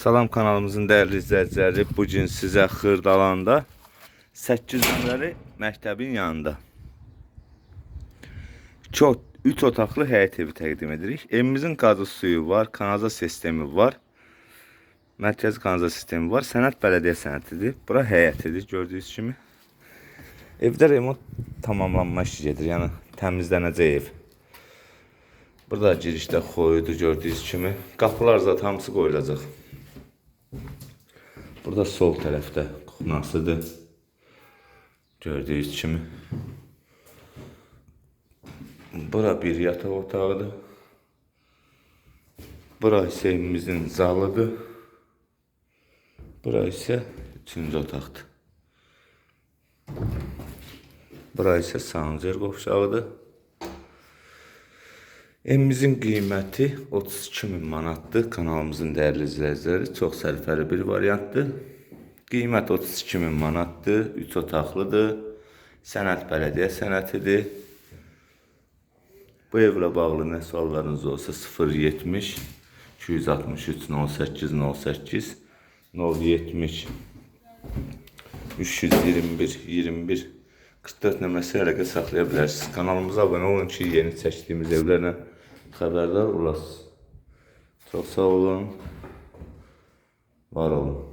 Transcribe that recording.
Salam kanalımızın değerli izləyiciləri, bu gün sizə Xırdalanda 8 nömrəli məktəbin yanında çox 3 otaqlı həyət evi təqdim edirik. Evimizin qazı suyu var, kanalizasiya sistemi var. Mərkəzi kanalizasiya sistemi var. Sənət bələdiyyə sənətidir. Bura həyətidir gördüyünüz kimi. Evdə remont tamamlanma işi gedir. Yəni təmizlənəcək ev. Burada girişdə xoyudur gördüyünüz kimi. Qapılar zat hamısı qoyulacaq. Burada sol tərəfdə kuxnasıdır. Gördüyünüz kimi. Bura bir yataq otağıdır. Bura isə evimizin zalıdır. Bura isə üçüncü otaqdır. Bura isə sancır qovşağıdır. Evimizin qiyməti 32 min manatdır. Kanalımızın dəyərli izləyiciləri çox sərfəli bir variantdır. Qiymət 32 min manatdır. 3 otaqlıdır. Sənət bələdiyyə sənətidir. Bu evlə bağlı nə suallarınız olsa 070 263 08 08 070 321 21 44 nömrəsi əlaqə saxlaya bilərsiniz. Kanalımıza abunə olun ki, yeni çəkdiyimiz evlərlə xəbərdar olasınız. Çox sağ olun. Var olun.